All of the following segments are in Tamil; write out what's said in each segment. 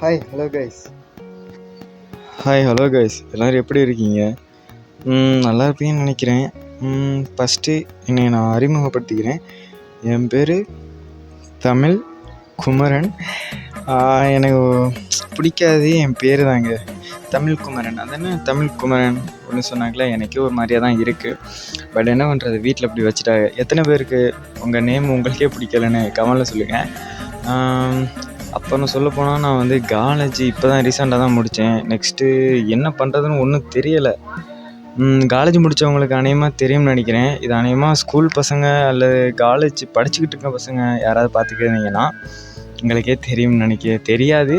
Hi hello guys hi hello guys எல்லோரும் எப்படி இருக்கீங்க? நல்லா இருப்பீங்கன்னு நினைக்கிறேன். ஃபஸ்ட்டு என்னை நான் அறிமுகப்படுத்திக்கிறேன். என் பேர் தமிழ் குமரன். எனக்கு பிடிக்காது என் பேர் தாங்க. தமிழ் குமரன். அதென்ன தமிழ் குமரன் ஒன்று சொன்னாங்களே எனக்கே ஒரு மாதிரியாக தான் இருக்குது பட் என்ன பண்ணுறது வீட்டில் இப்படி வச்சுட்டாங்க எத்தனை பேருக்கு உங்கள் நேம் உங்களுக்கே பிடிக்கலன்னு கமலில் சொல்லுங்கள் அப்புறம் சொல்ல போனால் நான் வந்து காலேஜ் இப்போ தான் ரீசெண்டாக தான் முடித்தேன் நெக்ஸ்ட்டு என்ன பண்ணுறதுன்னு ஒன்றும் தெரியலை. காலேஜ் முடித்தவங்களுக்கு அநேகமாக தெரியும்னு நினைக்கிறேன். இது அநேகமாக ஸ்கூல் பசங்க அல்லது காலேஜ் படிச்சுக்கிட்டு இருக்க பசங்க யாராவது பார்த்துக்கிருந்தீங்கன்னா உங்களுக்கே தெரியும்னு நினைக்க தெரியாது.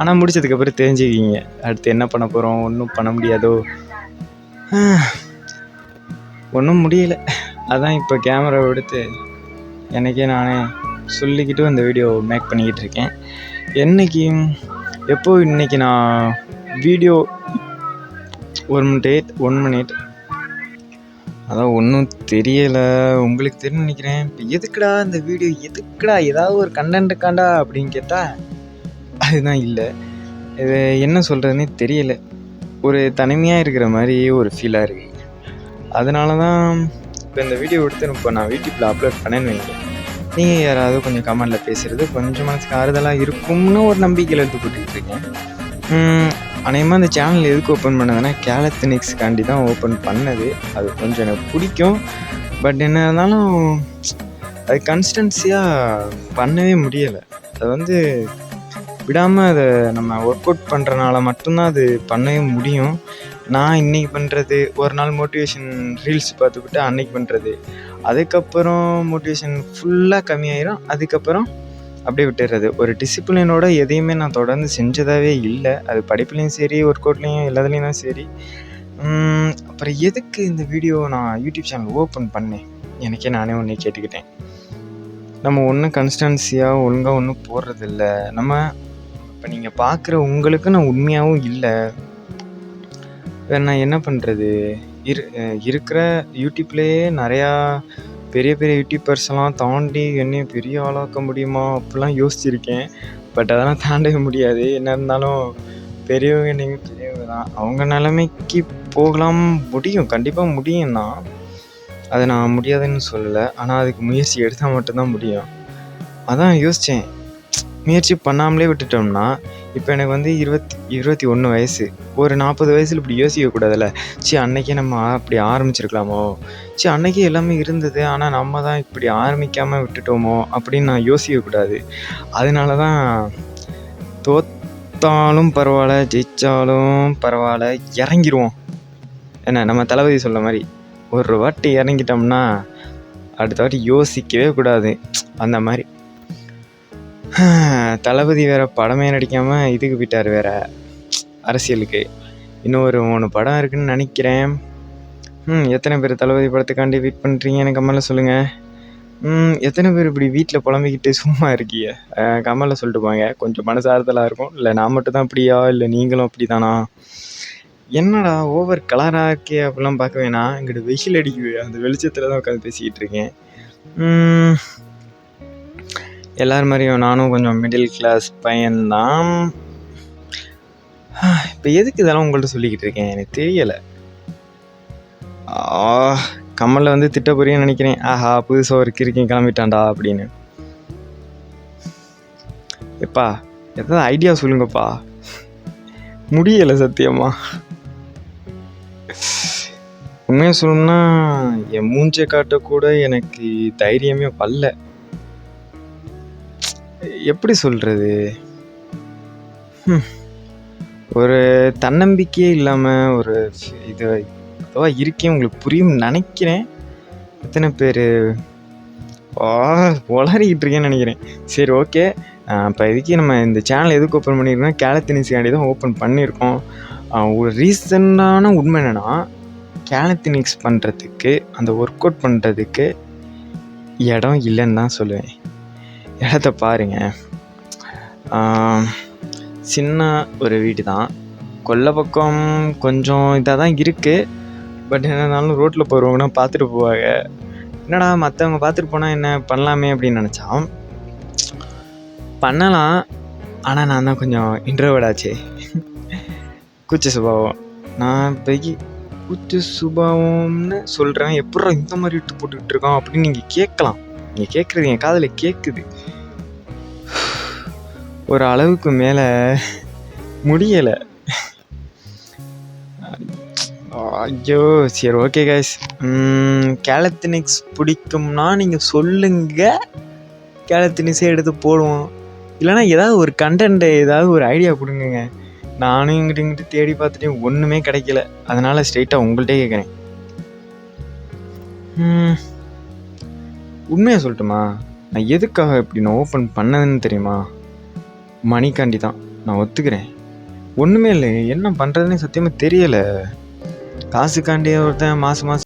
ஆனால் முடிச்சதுக்கப்புறம் தெரிஞ்சுக்கிங்க. அடுத்து என்ன பண்ண போகிறோம் ஒன்றும் பண்ண முடியாதோ? ஒன்றும் முடியலை. அதான் இப்போ கேமரா எடுத்து எனக்கே நானே சொல்லிக்கிட்டு இந்த வீடியோ மேக் பண்ணிக்கிட்டு இருக்கேன் என்னைக்கு எப்போ இன்னைக்கு நான் வீடியோ ஒரு மினிட் ஒன் மினிட் அதான் ஒன்றும் தெரியலை. உங்களுக்கு தெரியும் நினைக்கிறேன். இப்போ எதுக்குடா இந்த வீடியோ எதுக்குடா ஏதாவது ஒரு கண்டென்ட்டுக்காண்டா அப்படின்னு கேட்டால் அதுதான் இல்லை. இது என்ன சொல்கிறதுனே தெரியல. ஒரு தனிமையாக இருக்கிற மாதிரி ஒரு ஃபீலாக இருக்குது அதனால தான் இப்போ இந்த வீடியோ எடுத்து இப்போ நான் யூடியூப்பில் அப்லோட் பண்ணேன்னு வைங்க நீங்கள் யாராவது கொஞ்சம் கமெண்டில் பேசுகிறது கொஞ்சம் மனசுக்கு ஆறுதலாக இருக்கும்னு ஒரு நம்பிக்கையில் எடுத்து போட்டுக்கிட்டு இருக்கேன் அநேகமாக அந்த சேனல் எதுக்கு ஓப்பன் பண்ணதுன்னா கேலத்தினிக்ஸ்க்காண்டி தான் ஓப்பன் பண்ணது. அது கொஞ்சம் எனக்கு பிடிக்கும். பட் என்ன இருந்தாலும் அது கன்ஸ்டன்சியாக பண்ணவே முடியலை. அது வந்து விடாமல் அதை நம்ம ஒர்க் அவுட் பண்ணுறனால மட்டும்தான் அது பண்ணவே முடியும். நான் இன்றைக்கி பண்ணுறது ஒரு நாள் மோட்டிவேஷன் ரீல்ஸ் பார்த்துக்கிட்டு அன்னைக்கு பண்ணுறது அதுக்கப்புறம் மோட்டிவேஷன் ஃபுல்லாக கம்மியாயிரும். அதுக்கப்புறம் அப்படியே விட்டுடுறது ஒரு டிசிப்ளினோட எதையுமே நான் தொடர்ந்து செஞ்சதாகவே இல்லை. அது படிப்புலேயும் சரி ஒர்க் அவுட்லேயும் எல்லாத்துலேயும் தான் சரி அப்புறம் எதுக்கு இந்த வீடியோ நான் யூடியூப் சேனல் ஓப்பன் பண்ணேன்? எனக்கே நானே ஒன்றே கேட்டுக்கிட்டேன். நம்ம ஒன்றும் கன்ஸ்டன்சியாக ஒழுங்காக ஒன்றும் போடுறதில்ல. நம்ம இப்போ நீங்கள் பார்க்குற உங்களுக்கு நான் உண்மையாகவும் இல்லை. வேறு நான் என்ன பண்ணுறது இரு இருக்கிற யூடியூப்லேயே நிறையா பெரிய பெரிய யூடியூபர்ஸ்லாம் தாண்டி என்னையும் பெரிய ஆளாக்க முடியுமா? அப்படிலாம் யோசிச்சிருக்கேன். பட் அதெல்லாம் தாண்டவே முடியாது. என்ன இருந்தாலும் பெரியவங்க நீங்கள் பெரியவங்க தான். அவங்க நிலைமைக்கு போகலாம் முடியும். கண்டிப்பாக முடியும் தான். அதை நான் முடியாதுன்னு சொல்லலை. ஆனால் அதுக்கு முயற்சி எடுத்தால் மட்டும்தான் முடியும். அதான் யோசித்தேன் முயற்சி பண்ணாமலே விட்டுட்டோம்னா இப்போ எனக்கு வந்து இருபத்தி இருபத்தி ஒன்று வயசு. ஒரு நாற்பது வயசில் இப்படி யோசிக்கக்கூடாதுல்ல சி அன்னைக்கே நம்ம அப்படி ஆரம்பிச்சிருக்கலாமோ? சி அன்னைக்கே எல்லாமே இருந்தது ஆனால் நம்ம தான் இப்படி ஆரம்பிக்காமல் விட்டுட்டோமோ? அப்படின்னு நான் யோசிக்கக்கூடாது அதனால தான் தோத்தாலும் பரவாயில்ல ஜெயித்தாலும் பரவாயில்ல இறங்கிடுவோம் என்ன நம்ம தளபதி சொல்ல மாதிரி ஒரு வாட்டி இறங்கிட்டோம்னா அடுத்த வாட்டி யோசிக்கவே கூடாது. அந்த மாதிரி. தளபதி வேற படமே நடிக்காமல் இதுக்கு போயிட்டார் வேற. அரசியலுக்கு. இன்னும் ஒரு மூணு படம் இருக்குன்னு நினைக்கிறேன். ம் எத்தனை பேர் தளபதி படத்துக்காண்டி வெயிட் பண்ணுறீங்க எனக்கு கமலில் சொல்லுங்கள் ம் எத்தனை பேர் இப்படி வீட்டில் புலம்பிக்கிட்டு சும்மா இருக்கீங்க? அஹ் கமலில் சொல்லிட்டு போங்க. கொஞ்சம் மனசு ஆறுதலாக இருக்கும். இல்லை நான் மட்டும் தான் அப்படியா? இல்லை நீங்களும் அப்படி தானா என்னடா ஓவர் கலராக இருக்கே அப்படிலாம் பார்க்க வேணாம். இங்கிட்டு வெயில் அடிக்குது. அந்த வெளிச்சத்தில் தான் உட்காந்து பேசிக்கிட்டு இருக்கேன். எல்லார் மாதிரியும் நானும் கொஞ்சம் மிடில் கிளாஸ் பையன்தான். இப்போ எதுக்கு இதெல்லாம் உங்கள்கிட்ட சொல்லிக்கிட்டு இருக்கேன்? எனக்கு தெரியலை. கமலில் வந்து திட்ட போறீங்கன்னு நினைக்கிறேன். ஆஹா புதுசாக ஒரு கிறுக்கன் கிளம்பிட்டான்டா அப்படின்னு. எப்பா எதாவது ஐடியா சொல்லுங்கப்பா. முடியலை சத்தியமா. உண்மையாக சொல்லணும்னா என் மூஞ்சை காட்டக்கூட எனக்கு தைரியமே பல்ல எப்படி சொல்கிறது ஒரு தன்னம்பிக்கையே இல்லாமல் ஒரு இது அதுவாக இருக்கே உங்களுக்கு புரியும் நினைக்கிறேன். எத்தனை பேர்? உளறிக்கிட்டு இருக்கேன்னு நினைக்கிறேன். சரி ஓகே. இப்போ இதுக்கு நம்ம இந்த சேனல் எதுக்கு ஓப்பன் பண்ணியிருக்கோம் கேலத்தினிஸ்காண்டி தான் ஓப்பன் பண்ணியிருக்கோம் ஒரு ரீசண்டான உண்மை என்னென்னா கேலத்தினிக்ஸ் பண்ணுறதுக்கு அந்த ஒர்க் அவுட் பண்ணுறதுக்கு இடம் இல்லைன்னு தான் சொல்லுவேன். இடத்த பாருங்க. சின்ன ஒரு வீடு தான் கொல்லை பக்கம் கொஞ்சம் இதாக தான் இருக்குது பட் என்ன இருந்தாலும் ரோட்டில் போகிறவங்கன்னா பார்த்துட்டு போவாங்க. என்னடா மற்றவங்க பார்த்துட்டு போனால் என்ன பண்ணலாமே அப்படின்னு நினச்சா பண்ணலாம். ஆனால் நான் தான் கொஞ்சம் இன்ட்ரோவர்டாச்சே கூச்ச சுபாவம். நான் இப்போக்கி கூச்ச சுபாவம்னு சொல்கிறேன் எப்பட்றா இந்த மாதிரி இட்டு போட்டுக்கிட்டு இருக்கான் அப்படின்னு நீங்கள் கேட்கலாம். நீங்கள் கேட்குறது என் காதில் கேட்குது ஒரு அளவுக்கு மேலே முடியலை. ஐயோ சரி ஓகே கைஸ் கேலத்தினிக்ஸ் பிடிக்கும்னா நீங்கள் சொல்லுங்கள் கேலத்தினிக்ஸே எடுத்து போடுவோம். இல்லைனா ஏதாவது ஒரு கண்டென்ட் ஏதாவது ஒரு ஐடியா கொடுங்கங்க. நானும் இங்கிட்டு இங்கிட்டு தேடி பார்த்துட்டேன் ஒன்றுமே கிடைக்கல. அதனால் ஸ்ட்ரெயிட்டாக உங்கள்கிட்டே கேட்குறேன் உண்மையாக சொல்லட்டுமா? நான் எதுக்காக இப்படி நான் ஓப்பன் பண்ணதுன்னு தெரியுமா? மணிக்காண்டி தான். நான் ஒத்துக்கிறேன். ஒன்றுமே இல்லை. என்ன பண்ணுறதுன்னு சத்தியமாக தெரியலை. காசுக்காண்டியே ஒருத்தன் மாதம் மாதம்